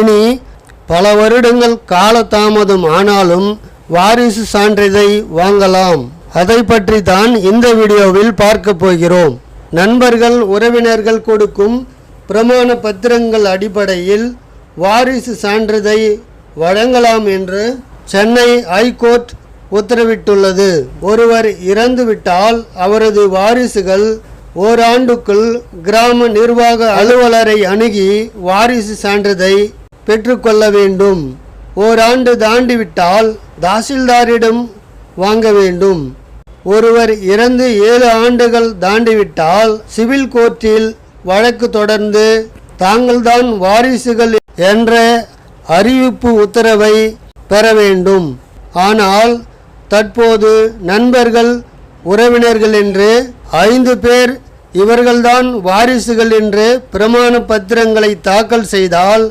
இனி பல வருடங்கள் காலதாமதம் ஆனாலும் வாரிசு சான்றிதழை வாங்கலாம். அதை பற்றி தான் இந்த வீடியோவில் பார்க்க போகிறோம். நண்பர்கள் உறவினர்கள் கொடுக்கும் பிரமாண பத்திரங்கள் அடிப்படையில் வாரிசு சான்றிதழை வழங்கலாம் என்று சென்னை ஐகோர்ட் உத்தரவிட்டுள்ளது. ஒருவர் இறந்துவிட்டால் அவரது வாரிசுகள் ஓராண்டுக்குள் கிராம நிர்வாக அலுவலரை அணுகி வாரிசு சான்றிதழை பெற்றுக்கொள்ள வேண்டும். ஓராண்டு தாண்டிவிட்டால் தாசில்தாரிடம் வாங்க வேண்டும். ஒருவர் இறந்து ஏழு ஆண்டுகள் தாண்டிவிட்டால் சிவில் கோர்ட்டில் வழக்கு தொடர்ந்து தாங்கள்தான் வாரிசுகள் என்ற அறிவிப்பு உத்தரவை பெற வேண்டும். ஆனால் தற்போது நண்பர்கள் உறவினர்கள் என்று ஐந்து பேர் இவர்கள்தான் வாரிசுகள் என்று பிரமாண பத்திரங்களை தாக்கல் செய்தால்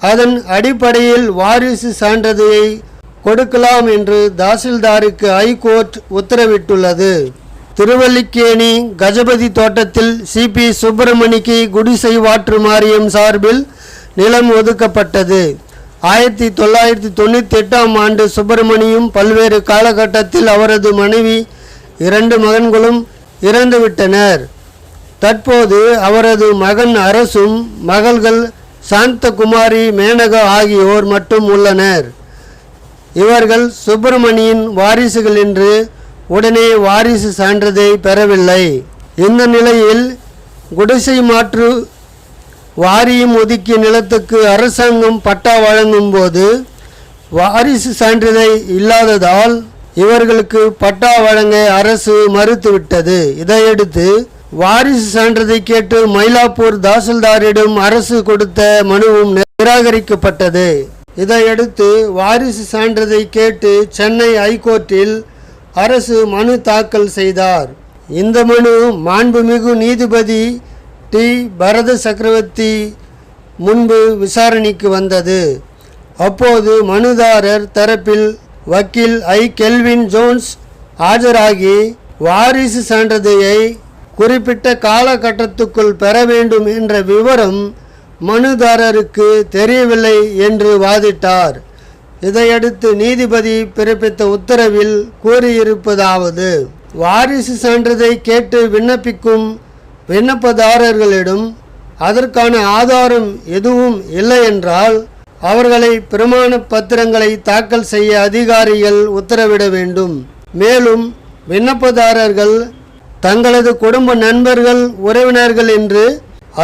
அதன் அடிப்படையில் வாரிசு சான்றிதழை கொடுக்கலாம் என்று தாசில்தாருக்கு ஐகோர்ட் உத்தரவிட்டுள்ளது. திருவல்லிக்கேணி கஜபதி தோட்டத்தில் சிபி சுப்பிரமணிக்கு குடிசை வாற்று மாரியம் சார்பில் நிலம் ஒதுக்கப்பட்டது. ஆயிரத்தி தொள்ளாயிரத்தி தொண்ணூற்றி எட்டாம் ஆண்டு சுப்பிரமணியும் பல்வேறு காலகட்டத்தில் அவரது மனைவி இரண்டு மகன்களும் இறந்துவிட்டனர். தற்போது அவரது மகன் அரசும் மகள்கள் சாந்தகுமாரி மேனகா ஆகியோர் மட்டும் உள்ளனர். இவர்கள் சுப்பிரமணியின் வாரிசுகள் என்று உடனே வாரிசு சான்றிதை பெறவில்லை. இந்த நிலையில் குடிசை மாற்று வாரியம் ஒதுக்கிய நிலத்துக்கு அரசாங்கம் பட்டா வழங்கும் போது வாரிசு சான்றிதழ் இல்லாததால் இவர்களுக்கு பட்டா வழங்க அரசு மறுத்துவிட்டது. இதையடுத்து வாரிசு சான்றிதழை கேட்டு மயிலாப்பூர் தாசில்தாரிடம் அரசு கொடுத்த மனுவும் நிராகரிக்கப்பட்டது. இதையடுத்து வாரிசு சான்றிதழை கேட்டு சென்னை ஐகோர்ட்டில் அரசு மனு தாக்கல் செய்தார். இந்த மனு மாண்புமிகு நீதிபதி டி. பரத சக்கரவர்த்தி முன்பு விசாரணைக்கு வந்தது. அப்போது மனுதாரர் தரப்பில் வக்கீல் ஐ. கெல்வின் ஜோன்ஸ் ஆஜராகி வாரிசு சான்றிதழை குறிப்பிட்ட காலகட்டத்துக்குள் பெற வேண்டும் என்ற விவரம் மனுதாரருக்கு தெரியவில்லை என்று வாதிட்டார். இதையடுத்து நீதிபதி பிறப்பித்த உத்தரவில் கூறியிருப்பதாவது வாரிசு சான்றிதழை கேட்டு விண்ணப்பிக்கும் விண்ணப்பதாரர்களிடம் அதற்கான ஆதாரம் எதுவும் இல்லை என்றால் அவர்களை பிரமாண பத்திரங்களை தாக்கல் செய்ய அதிகாரிகள் உத்தரவிட வேண்டும். மேலும் விண்ணப்பதாரர்கள் தங்களது குடும்ப நண்பர்கள் உறவினர்கள் என்று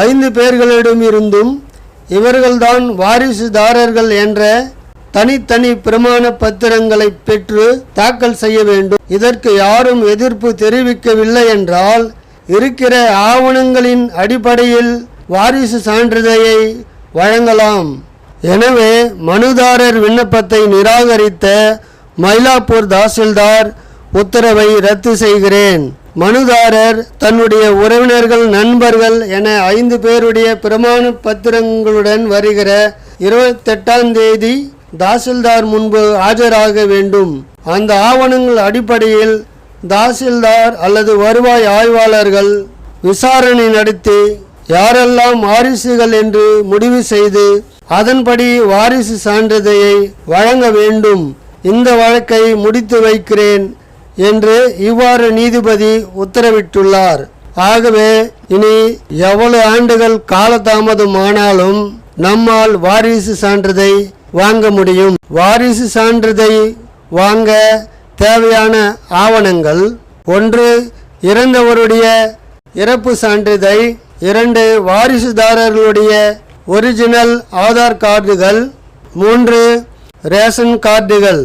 ஐந்து பேர்களிடமிருந்தும் இவர்கள்தான் வாரிசுதாரர்கள் என்ற தனித்தனி பிரமாண பத்திரங்களை பெற்று தாக்கல் செய்ய வேண்டும். இதற்கு யாரும் எதிர்ப்பு தெரிவிக்கவில்லை என்றால் இருக்கிற ஆவணங்களின் அடிப்படையில் வாரிசு சான்றிதழை வழங்கலாம். எனவே மனுதாரர் விண்ணப்பத்தை நிராகரித்த மயிலாப்பூர் தாசில்தார் உத்தரவை ரத்து செய்கிறேன். மனுதாரர் தன்னுடைய உறவினர்கள் நண்பர்கள் என ஐந்து பேருடைய பிரமாண பத்திரங்களுடன் வருகிற இருபத்தெட்டாம் தேதி தாசில்தார் முன்பு ஆஜராக வேண்டும். அந்த ஆவணங்கள் அடிப்படையில் தாசில்தார் அல்லது வருவாய் ஆய்வாளர்கள் விசாரணை நடத்தி யாரெல்லாம் வாரிசுகள் என்று முடிவு செய்து அதன்படி வாரிசு சான்றிதழை வழங்க வேண்டும். இந்த வழக்கை முடித்து வைக்கிறேன். என்று இவ்வாறு நீதிபதி உத்தரவிட்டுள்ளார். ஆகவே இனி எவ்வளவு ஆண்டுகள் காலதாமதம் ஆனாலும் நம்மால் வாரிசு சான்றிதழை வாங்க முடியும். வாரிசு சான்றிதழை வாங்க தேவையான ஆவணங்கள் ஒன்று இறந்தவருடைய இறப்பு சான்றிதழ் இரண்டு வாரிசுதாரர்களுடைய ஒரிஜினல் ஆதார் கார்டுகள் மூன்று ரேஷன் கார்டுகள்.